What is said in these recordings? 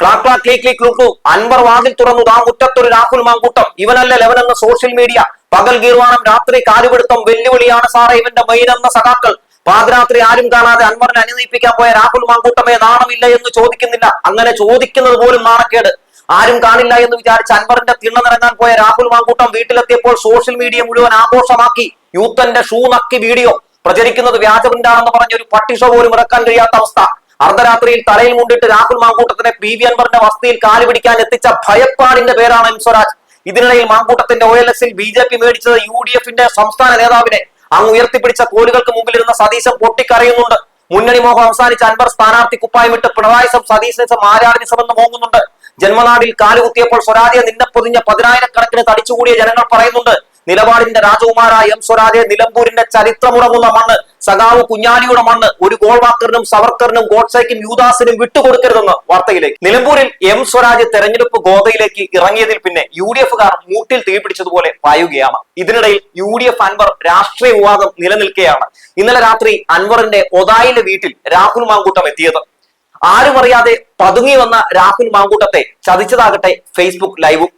ക്ലാ ക്ലാക് ക്ലീ ക്ലീ ക്ലൂ. ക്ലൂ അൻവർ വാതിൽ തുറന്നു. ആ മുറ്റത്തൊരു രാഹുൽ മാങ്കൂട്ടം. ഇവനല്ല ലെവനെന്ന സോഷ്യൽ മീഡിയ. പകൽ ഗീർവാണം രാത്രി കാലുപിടുത്തം വെല്ലുവിളിയാണ് സാറേ ഇവന്റെ മെയിൻ എന്ന സഖാക്കൾ. പാതിരാത്രി ആരും കാണാതെ അൻവറിനെ അനുനയിപ്പിക്കാൻ പോയ രാഹുൽ മാങ്കൂട്ടമേ നാണമില്ല എന്ന് ചോദിക്കുന്നില്ല. അങ്ങനെ ചോദിക്കുന്നത് പോലും നാണക്കേട്. ആരും കാണില്ല എന്ന് വിചാരിച്ച് അൻവറിന്റെ തിണ്ണ നിറങ്ങാൻ പോയ രാഹുൽ മാങ്കൂട്ടം വീട്ടിലെത്തിയപ്പോൾ സോഷ്യൽ മീഡിയ മുഴുവൻ ആഘോഷമാക്കി. യൂത്തന്റെ ഷൂ നക്കി വീഡിയോ. പ്രചരിക്കുന്നത് വ്യാജപ്രിന്റാണെന്ന് പറഞ്ഞ ഒരു പട്ടിഷ പോലും ഇറക്കാൻ കഴിയാത്ത അവസ്ഥ. അർദ്ധരാത്രിയിൽ തലയിൽ മുണ്ടിട്ട് രാഹുൽ മാങ്കൂട്ടത്തിനെ പി വി അൻവറിന്റെ വസതിയിൽ കാൽ പിടിക്കാൻ എത്തിച്ച ഭയപ്പാടിന്റെ പേരാണ് എം സ്വരാജ്. ഇതിനിടയിൽ മാങ്കൂട്ടത്തിന്റെ ഒ എൽ എസിൽ ബി ജെ പി മേടിച്ചത് യു ഡി എഫിന്റെ സംസ്ഥാന നേതാവിനെ. അങ്ങ് ഉയർത്തിപ്പിടിച്ച കോലുകൾക്ക് മുമ്പിലിരുന്ന സതീശൻ പൊട്ടിക്കറിയുന്നുണ്ട് മുന്നണി മോഹം അവസാനിച്ച അൻവർ സ്ഥാനാർത്ഥി കുപ്പായമിട്ട് പിണറായിസം സതീശനിസം ആരാധനിസം എന്ന് മോങ്ങുന്നുണ്ട് ജന്മനാടിൽ കാലുകുത്തിയപ്പോൾ സ്വരാജെ നിന്നെ പൊതിഞ്ഞ പതിനായിരക്കണക്കിന് തടിച്ചുകൂടിയ ജനങ്ങൾ പറയുന്നുണ്ട് നിലപാടിന്റെ രാജകുമാരായ എം സ്വരാജെ നിലമ്പൂരിന്റെ ചരിത്രമുറങ്ങുന്ന മണ്ണ്. സഖാവ് കുഞ്ഞാലിയുടെ മണ്ണ് ഒരു ഗോൾവാക്കറിനും സവർക്കറിനും ഗോഡ്സേക്കും യൂദാസിനും വിട്ടുകൊടുക്കരുതെന്ന് വാർത്തയിലേക്ക്. നിലമ്പൂരിൽ എം സ്വരാജ് തെരഞ്ഞെടുപ്പ് ഗോതയിലേക്ക് ഇറങ്ങിയതിൽ പിന്നെ യു ഡി എഫുകാർ മൂട്ടിൽ തീപിടിച്ചതുപോലെ പായുകയാണ്. ഇതിനിടയിൽ യു ഡി എഫ് അൻവർ രാഷ്ട്രീയ വിവാദം നിലനിൽക്കുകയാണ് ഇന്നലെ രാത്രി അൻവറിന്റെ ഒതായിലെ വീട്ടിൽ രാഹുൽ മാങ്കൂട്ടം എത്തിയത്. ആരും അറിയാതെ പതുങ്ങി വന്ന രാഹുൽ മാങ്കൂട്ടത്തെ ചതിച്ചതാകട്ടെ ഫേസ്ബുക്ക് ലൈവും.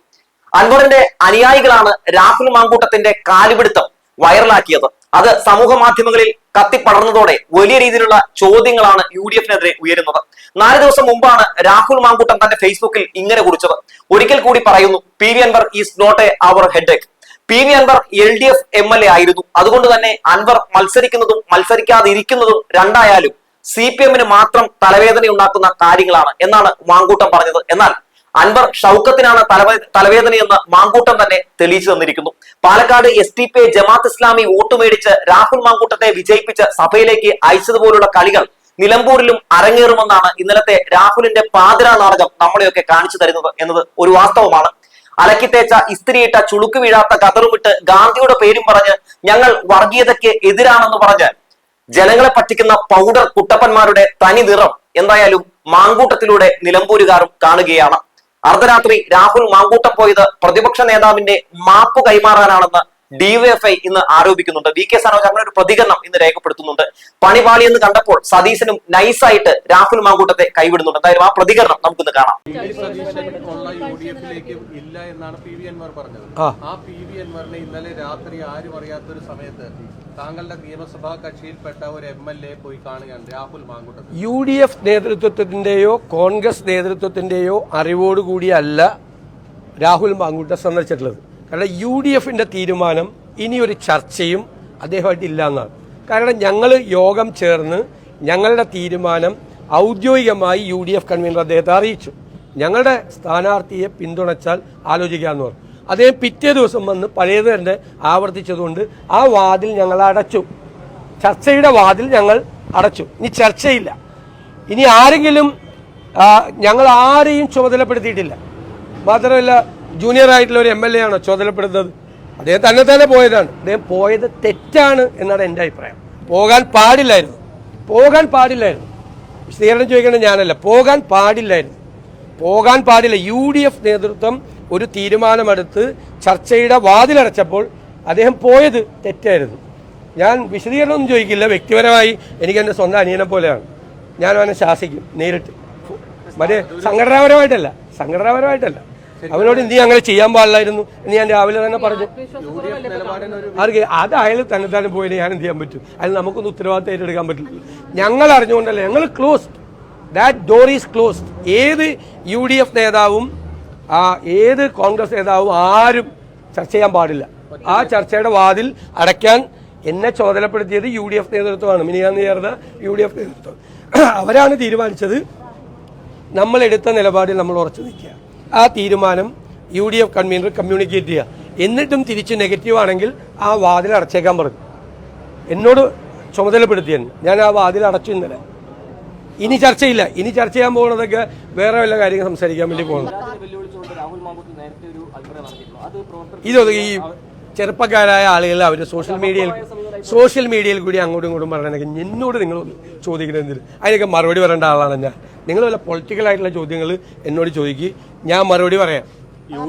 അൻവറിന്റെ അനുയായികളാണ് രാഹുൽ മാങ്കൂട്ടത്തിന്റെ കാലുപിടുത്തം വൈറലാക്കിയത്. അത് സമൂഹ മാധ്യമങ്ങളിൽ കത്തിപ്പടർന്നതോടെ വലിയ രീതിയിലുള്ള ചോദ്യങ്ങളാണ് യു ഡി എഫിനെതിരെ ഉയരുന്നത്. നാല് ദിവസം മുമ്പാണ് രാഹുൽ മാങ്കൂട്ടം തന്റെ ഫേസ്ബുക്കിൽ ഇങ്ങനെ കുറിച്ചത്. ഒരിക്കൽ കൂടി പറയുന്നു P. V. Anvar is not a our head P. V. Anvar L D F M L A ആയിരുന്നു. അതുകൊണ്ട് തന്നെ അൻവർ മത്സരിക്കുന്നതും മത്സരിക്കാതിരിക്കുന്നതും രണ്ടായാലും സി പി എമ്മിന് മാത്രം തലവേദന ഉണ്ടാക്കുന്ന കാര്യങ്ങളാണ് എന്നാണ് മാങ്കൂട്ടം പറഞ്ഞത്. എന്നാൽ അൻവർ ഷൗക്കത്തിനാണ് തലവേ തലവേദനയെന്ന് മാങ്കൂട്ടം തന്നെ തെളിയിച്ചു തന്നിരിക്കുന്നു. Palakkad S T P Jamaat Islami vote മേടിച്ച് രാഹുൽ മാങ്കൂട്ടത്തെ വിജയിപ്പിച്ച് സഭയിലേക്ക് അയച്ചതുപോലുള്ള കളികൾ നിലമ്പൂരിലും അരങ്ങേറുമെന്നാണ് ഇന്നലത്തെ രാഹുലിന്റെ പാതിരാ നാടകം നമ്മളെയൊക്കെ കാണിച്ചു തരുന്നത് എന്നത് ഒരു വാസ്തവമാണ്. അലക്കിത്തേച്ച ഇസ്തിരിയിട്ട ചുളുക്ക് വീഴാത്ത കതറുമിട്ട് ഗാന്ധിയുടെ പേരും പറഞ്ഞ് ഞങ്ങൾ വർഗീയതയ്ക്ക് എതിരാണെന്ന് പറഞ്ഞ് ജനങ്ങളെ പറ്റിക്കുന്ന പൗഡർ കുട്ടപ്പന്മാരുടെ തനി നിറം എന്തായാലും മാങ്കൂട്ടത്തിലൂടെ നിലമ്പൂരുകാരും കാണുകയാണ്. അർദ്ധരാത്രി രാഹുൽ മാങ്കൂട്ടം പോയത് പ്രതിപക്ഷ നേതാവിന്റെ മാപ്പ് കൈമാറാനാണെന്ന് ഡിവൈഎഫ്ഐ ഇന്ന് ആരോപിക്കുന്നുണ്ട്. വി കെ സനോജ് അങ്ങനെ ഒരു പ്രതികരണം ഇന്ന് രേഖപ്പെടുത്തുന്നുണ്ട്. പണിപാളി എന്ന് കണ്ടപ്പോൾ സതീശനും നൈസായിട്ട് രാഹുൽ മാങ്കൂട്ടത്തെ കൈവിടുന്നുണ്ട്. എന്തായാലും ആ പ്രതികരണം നമുക്കിന്ന് കാണാം. ഇല്ല എന്നാണ് പി വി അൻവർ പറഞ്ഞത്. ആ. പി വി അൻവറിനെ ഇന്നലെ രാത്രി ആരും അറിയാത്തൊരു സമയത്ത് താങ്കളുടെ നിയമസഭാ കക്ഷിയിൽപ്പെട്ട ഒരു എം എൽ എ പോയി കാണുകയാണ് Rahul Mamkootathil. U D F നേതൃത്വത്തിന്റെയോ Congress നേതൃത്വത്തിന്റെയോ അറിവോടുകൂടിയല്ല രാഹുൽ മാങ്കൂട്ട സന്ദർശിച്ചിട്ടുള്ളത്. കാരണം യു ഡി എഫിന്റെ തീരുമാനം ഇനിയൊരു ചർച്ചയും അദ്ദേഹമായിട്ട് ഇല്ല എന്നാണ്. കാരണം ഞങ്ങൾ യോഗം ചേർന്ന് ഞങ്ങളുടെ തീരുമാനം ഔദ്യോഗികമായി യു ഡി എഫ് കൺവീനർ അദ്ദേഹത്തെ അറിയിച്ചു. ഞങ്ങളുടെ സ്ഥാനാർത്ഥിയെ പിന്തുണച്ചാൽ ആലോചിക്കാമെന്ന് പറഞ്ഞു. അദ്ദേഹം പിറ്റേ ദിവസം വന്ന് പഴയത് തന്നെ ആവർത്തിച്ചതുകൊണ്ട് ആ വാതിൽ ഞങ്ങൾ അടച്ചു. ചർച്ചയുടെ വാതിൽ ഞങ്ങൾ അടച്ചു. ഇനി ചർച്ചയില്ല. ഇനി ആരെങ്കിലും ഞങ്ങൾ ആരെയും ചുമതലപ്പെടുത്തിയിട്ടില്ല. മാത്രമല്ല ജൂനിയർ ആയിട്ടുള്ള ഒരു എം എൽ എ ആണോ ചുമതലപ്പെടുന്നത്? അദ്ദേഹം തന്നെ തന്നെ പോയതാണ്. അദ്ദേഹം പോയത് തെറ്റാണ് എന്നാണ് എന്റെ അഭിപ്രായം. പോകാൻ പാടില്ലായിരുന്നു. പോകാൻ പാടില്ലായിരുന്നു. വിശദീകരണം ചോദിക്കേണ്ടത് ഞാനല്ല. പോകാൻ പാടില്ലായിരുന്നു. പോകാൻ പാടില്ല. യു ഡി എഫ് നേതൃത്വം ഒരു തീരുമാനമെടുത്ത് ചർച്ചയുടെ വാതിലടച്ചപ്പോൾ അദ്ദേഹം പോയത് തെറ്റായിരുന്നു. ഞാൻ വിശദീകരണമൊന്നും ചോദിക്കില്ല. വ്യക്തിപരമായി എനിക്ക് എന്റെ സ്വന്തം അനിയനെ പോലെയാണ്. ഞാൻ അവനെ ശാസിക്കും നേരിട്ട്. മറ്റേ സംഘടനാപരമായിട്ടല്ല സംഘടനാപരമായിട്ടല്ല. അവനോട് നീ അങ്ങനെ ചെയ്യാൻ പാടില്ലായിരുന്നു എന്ന് ഞാൻ രാവിലെ തന്നെ പറഞ്ഞു. ആർക്കെ ഡി എഫ് നിലപാടിന് ഒരു ആർക്ക് അത് അയാൾ തന്നെ തന്നെ പോയിട്ട് ഞാൻ എന്ത് ചെയ്യാൻ പറ്റും? അതിൽ നമുക്കൊന്നും ഉത്തരവാദിത്തം ഏറ്റെടുക്കാൻ പറ്റില്ല. ഞങ്ങൾ അറിഞ്ഞുകൊണ്ടല്ല ഞങ്ങൾ closed that door is closed ഏത് യു ഡി എഫ് നേതാവും ആ ഏത് കോൺഗ്രസ് നേതാവും ആരും ചർച്ച ചെയ്യാൻ പാടില്ല. ആ ചർച്ചയുടെ വാതിൽ അടയ്ക്കാൻ എന്നെ ചുമതലപ്പെടുത്തിയത് യു ഡി എഫ് നേതൃത്വമാണ്. മിനിയാന്ന് ചേർന്ന യു ഡി എഫ് നേതൃത്വം. അവരാണ് തീരുമാനിച്ചത്. നമ്മൾ എടുത്ത നിലപാടിൽ നമ്മൾ ഉറച്ചു നിൽക്കുക. ആ തീരുമാനം U D F convenor communicate ചെയ്യുക. എന്നിട്ടും തിരിച്ച് നെഗറ്റീവ് ആണെങ്കിൽ ആ വാതിൽ അടച്ചേക്കാൻ പറഞ്ഞു. എന്നോട് ചുമതലപ്പെടുത്തിയെന്ന് ഞാൻ ആ വാതിൽ അടച്ചു ഇന്നലെ. ഇനി ചർച്ചയില്ല. ഇനി ചർച്ച ചെയ്യാൻ പോകുന്നതൊക്കെ വേറെ വല്ല കാര്യങ്ങൾ സംസാരിക്കാൻ വേണ്ടി പോകുന്നത് ഇതൊക്കെ ഈ ചെറുപ്പക്കാരായ ആളുകൾ അവർ സോഷ്യൽ മീഡിയയിൽ സോഷ്യൽ മീഡിയയിൽ കൂടി അങ്ങോട്ടും ഇങ്ങോട്ടും പറയണമെങ്കിൽ എന്നോട് നിങ്ങൾ ചോദിക്കുന്നത് എന്തിന്? അതിനൊക്കെ മറുപടി പറയേണ്ട ആളാണ് ഞാൻ. നിങ്ങൾ വല്ല പൊളിറ്റിക്കൽ ആയിട്ടുള്ള ചോദ്യങ്ങൾ എന്നോട് ചോദിക്കുക ഞാൻ മറുപടി പറയാം.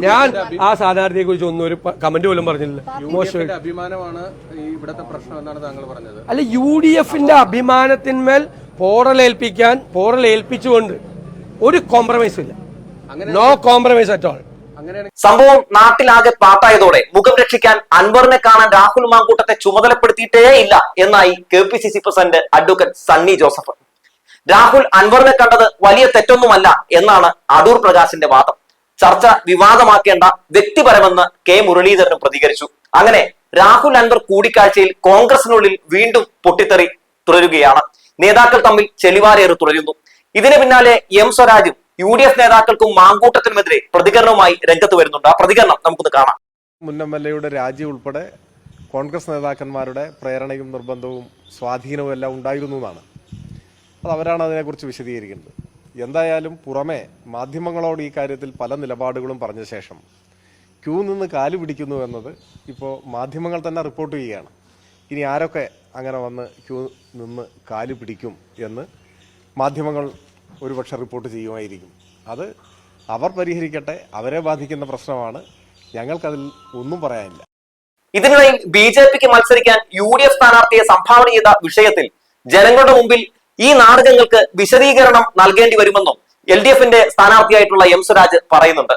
ഞാൻ ആ സ്ഥാനാർത്ഥിയെ കുറിച്ച് ഒന്നും ഒരു കമന്റ് പോലും പറഞ്ഞില്ല മോശം. അഭിമാനമാണ് ഇവിടത്തെ പ്രശ്നം എന്നാണ് താങ്കൾ പറഞ്ഞത്. അല്ല യു ഡി എഫിന്റെ അഭിമാനത്തിന്മേൽ പോറലേൽപ്പിക്കാൻ പോറലേൽപ്പിച്ചുകൊണ്ട് ഒരു കോംപ്രമൈസും ഇല്ല. അങ്ങനെ നോ കോംപ്രമൈസ് അറ്റ് ഓൾ സംഭവം നാട്ടിലാകെ പാട്ടായതോടെ മുഖം രക്ഷിക്കാൻ അൻവറിനെ കാണാൻ രാഹുൽ മാങ്കൂട്ടത്തെ ചുമതലപ്പെടുത്തിയിട്ടേ ഇല്ല എന്നായി K P C C president advocate Sunny Joseph. Rahul അൻവറിനെ കണ്ടത് വലിയ തെറ്റൊന്നുമല്ല എന്നാണ് അടൂർ പ്രകാശിന്റെ വാദം. ചർച്ച വിവാദമാക്കേണ്ട വ്യക്തിപരമെന്ന് കെ മുരളീധരനും പ്രതികരിച്ചു. അങ്ങനെ രാഹുൽ അൻവർ കൂടിക്കാഴ്ചയിൽ കോൺഗ്രസിനുള്ളിൽ വീണ്ടും പൊട്ടിത്തെറി തുടരുകയാണ്. നേതാക്കൾ തമ്മിൽ ചെളിവാരേറ് തുടരുന്നു. ഇതിന് പിന്നാലെ എം സ്വരാജും യു ഡി എഫ് നേതാക്കൾക്കും മാങ്കൂട്ടത്തിനുമെതിരെ പ്രതികരണവുമായി രംഗത്ത് വരുന്നുണ്ട്. ആ പ്രതികരണം നമുക്കൊന്ന് കാണാം. എയുടെ രാജി ഉൾപ്പെടെ കോൺഗ്രസ് നേതാക്കന്മാരുടെ പ്രേരണയും നിർബന്ധവും സ്വാധീനവും എല്ലാം ഉണ്ടായിരുന്നു എന്നാണ്. അത് അവരാണ് അതിനെക്കുറിച്ച് വിശദീകരിക്കുന്നത്. എന്തായാലും പുറമെ മാധ്യമങ്ങളോട് ഈ കാര്യത്തിൽ പല നിലപാടുകളും പറഞ്ഞ ശേഷം ക്യൂ നിന്ന് കാലു പിടിക്കുന്നു എന്നത് ഇപ്പോൾ മാധ്യമങ്ങൾ തന്നെ റിപ്പോർട്ട് ചെയ്യുകയാണ്. ഇനി ആരൊക്കെ അങ്ങനെ വന്ന് ക്യൂ നിന്ന് കാൽ പിടിക്കും എന്ന് മാധ്യമങ്ങൾ ഒരുപക്ഷെ റിപ്പോർട്ട് ചെയ്യുമായിരിക്കും. അത് അവർ പരിഹരിക്കട്ടെ അവരെ ബാധിക്കുന്ന പ്രശ്നമാണ്. ഞങ്ങൾക്കതിൽ ഒന്നും പറയാനില്ല. ഇതിനിടയിൽ ബി ജെ പിക്ക് മത്സരിക്കാൻ യു ഡി എഫ് സ്ഥാനാർത്ഥിയെ സംഭാവന ചെയ്ത വിഷയത്തിൽ ജനങ്ങളുടെ മുമ്പിൽ ഈ നാടകങ്ങൾക്ക് വിശദീകരണം നൽകേണ്ടി വരുമെന്നും എൽ ഡി എഫിന്റെ സ്ഥാനാർത്ഥിയായിട്ടുള്ള എം സുരാജ് പറയുന്നുണ്ട്.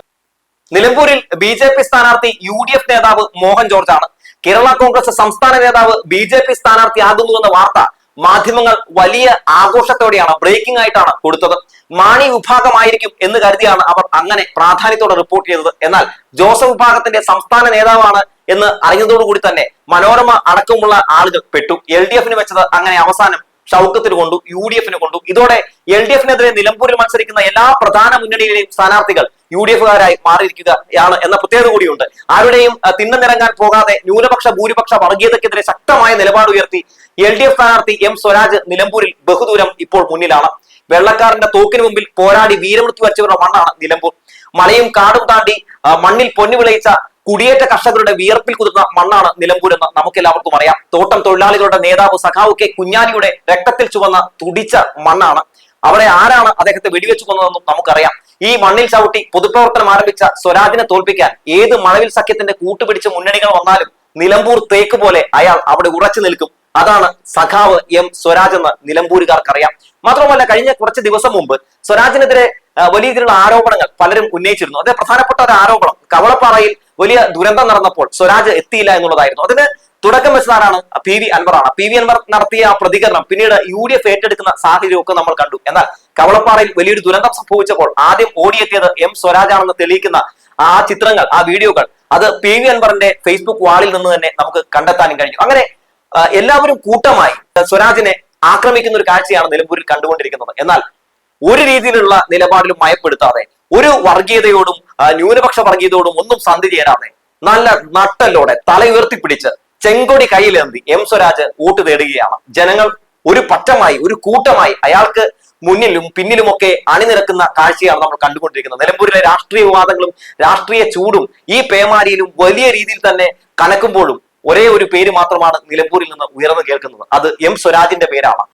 നിലമ്പൂരിൽ ബി ജെ പി സ്ഥാനാർത്ഥി യു ഡി എഫ് നേതാവ് മോഹൻ ജോർജ് ആണ് കേരള കോൺഗ്രസ് സംസ്ഥാന നേതാവ് ബി ജെ പി സ്ഥാനാർത്ഥിയാകുന്നു എന്ന വാർത്ത മാധ്യമങ്ങൾ വലിയ ആഘോഷത്തോടെയാണ് ബ്രേക്കിംഗ് ആയിട്ടാണ് കൊടുത്തത്. മാണി വിഭാഗമായിരിക്കും എന്ന് കരുതിയാണ് അവർ അങ്ങനെ പ്രാധാന്യത്തോടെ റിപ്പോർട്ട് ചെയ്തത്. എന്നാൽ ജോസഫ് വിഭാഗത്തിന്റെ സംസ്ഥാന നേതാവാണ് എന്ന് അറിഞ്ഞതോടുകൂടി തന്നെ മനോരമ അടക്കമുള്ള ആളുകൾ പെട്ടു. എൽ ഡി എഫിന് വെച്ചത് അങ്ങനെ അവസാനം ഷൗക്കത്തിന് കൊണ്ടു യു ഡി എഫിന് കൊണ്ടു. ഇതോടെ എൽ ഡി എഫിനെതിരെ നിലമ്പൂരിൽ മത്സരിക്കുന്ന എല്ലാ പ്രധാന മുന്നണിയിലെയും സ്ഥാനാർത്ഥികൾ യു ഡി എഫുകാരായി മാറിയിരിക്കുകയാണ് എന്ന പ്രത്യേകത കൂടിയുണ്ട്. ആരുടെയും തിന്നം തിണ്ണനിറങ്ങാൻ പോകാതെ ന്യൂനപക്ഷ ഭൂരിപക്ഷ വർഗീയതയ്ക്കെതിരെ ശക്തമായ നിലപാട് ഉയർത്തി എൽ ഡി എഫ് സ്ഥാനാർത്ഥി എം സ്വരാജ് നിലമ്പൂരിൽ ബഹുദൂരം ഇപ്പോൾ മുന്നിലാണ്. വെള്ളക്കാരന്റെ തോക്കിന് മുമ്പിൽ പോരാടി വീരമൃത്യു വരച്ചവരുടെ മണ്ണാണ് നിലമ്പൂർ. മലയും കാടും താണ്ടി മണ്ണിൽ പൊന്നു വിളയിച്ച കുടിയേറ്റ കർഷകരുടെ വിയർപ്പിൽ കുതിർന്ന മണ്ണാണ് നിലമ്പൂർ എന്ന് നമുക്ക് എല്ലാവർക്കും അറിയാം. തോട്ടം തൊഴിലാളികളുടെ നേതാവ് സഖാവ് കെ കുഞ്ഞാലിയുടെ രക്തത്തിൽ ചുവന്ന തുടിച്ച മണ്ണാണ്. അവിടെ ആരാണ് അദ്ദേഹത്തെ വെടിവെച്ചു കൊന്നതെന്നും നമുക്കറിയാം. ഈ മണ്ണിൽ ചവിട്ടി പൊതുപ്രവർത്തനം ആരംഭിച്ച സ്വരാജിനെ തോൽപ്പിക്കാൻ ഏത് മഴവിൽ സഖ്യത്തിന്റെ കൂട്ടുപിടിച്ച മുന്നണികൾ വന്നാലും നിലമ്പൂർ തേക്ക് പോലെ അയാൾ അവിടെ ഉറച്ചു നിൽക്കും. അതാണ് സഖാവ് എം സ്വരാജ് എന്ന് നിലമ്പൂരുകാർക്കറിയാം. മാത്രമല്ല കഴിഞ്ഞ കുറച്ച് ദിവസം മുമ്പ് സ്വരാജിനെതിരെ വലിയ രീതിയിലുള്ള ആരോപണങ്ങൾ പലരും ഉന്നയിച്ചിരുന്നു. അതേ പ്രധാനപ്പെട്ട ഒരു ആരോപണം കവളപ്പാറയിൽ വലിയ ദുരന്തം നടന്നപ്പോൾ സ്വരാജ് എത്തിയില്ല എന്നുള്ളതായിരുന്നു. അതിന് തുടക്കം വെച്ചതാരാണ് പി വി അൻവറാണ്. പി വി അൻവർ നടത്തിയ ആ പ്രതികരണം പിന്നീട് യു ഡി എഫ് ഏറ്റെടുക്കുന്ന സാഹചര്യമൊക്കെ നമ്മൾ കണ്ടു. എന്നാൽ കവളപ്പാറയിൽ വലിയൊരു ദുരന്തം സംഭവിച്ചപ്പോൾ ആദ്യം ഓടിയെത്തിയത് എം സ്വരാജാണെന്ന് തെളിയിക്കുന്ന ആ ചിത്രങ്ങൾ ആ വീഡിയോകൾ അത് പി വി അൻവറിന്റെ ഫേസ്ബുക്ക് വാളിൽ നിന്ന് തന്നെ നമുക്ക് കണ്ടെത്താനും കഴിഞ്ഞു. അങ്ങനെ എല്ലാവരും കൂട്ടമായി സ്വരാജിനെ ആക്രമിക്കുന്ന ഒരു കാഴ്ചയാണ് നിലമ്പൂരിൽ കണ്ടുകൊണ്ടിരിക്കുന്നത്. എന്നാൽ ഒരു രീതിയിലുള്ള നിലപാടിലും മയപ്പെടുത്താതെ ഒരു വർഗീയതയോടും ന്യൂനപക്ഷ വർഗീയതയോടും ഒന്നും സന്ധി ചേരാതെ നല്ല നട്ടലോടെ തല ഉയർത്തിപ്പിടിച്ച് ചെങ്കൊടി കയ്യിലേന്തി എം സ്വരാജ് വോട്ട് തേടുകയാണ്. ജനങ്ങൾ ഒരു പറ്റമായി ഒരു കൂട്ടമായി അയാൾക്ക് മുന്നിലും പിന്നിലുമൊക്കെ അണിനിരക്കുന്ന കാഴ്ചയാണ് നമ്മൾ കണ്ടുകൊണ്ടിരിക്കുന്നത്. നിലമ്പൂരിലെ രാഷ്ട്രീയ വിവാദങ്ങളും രാഷ്ട്രീയ ചൂടും ഈ പേമാരിയിലും വലിയ രീതിയിൽ തന്നെ കനക്കുമ്പോഴും ഒരേ ഒരു പേര് മാത്രമാണ് നിലമ്പൂരിൽ നിന്ന് ഉയർന്നു കേൾക്കുന്നത്. അത് എം സ്വരാജിന്റെ പേരാണ്.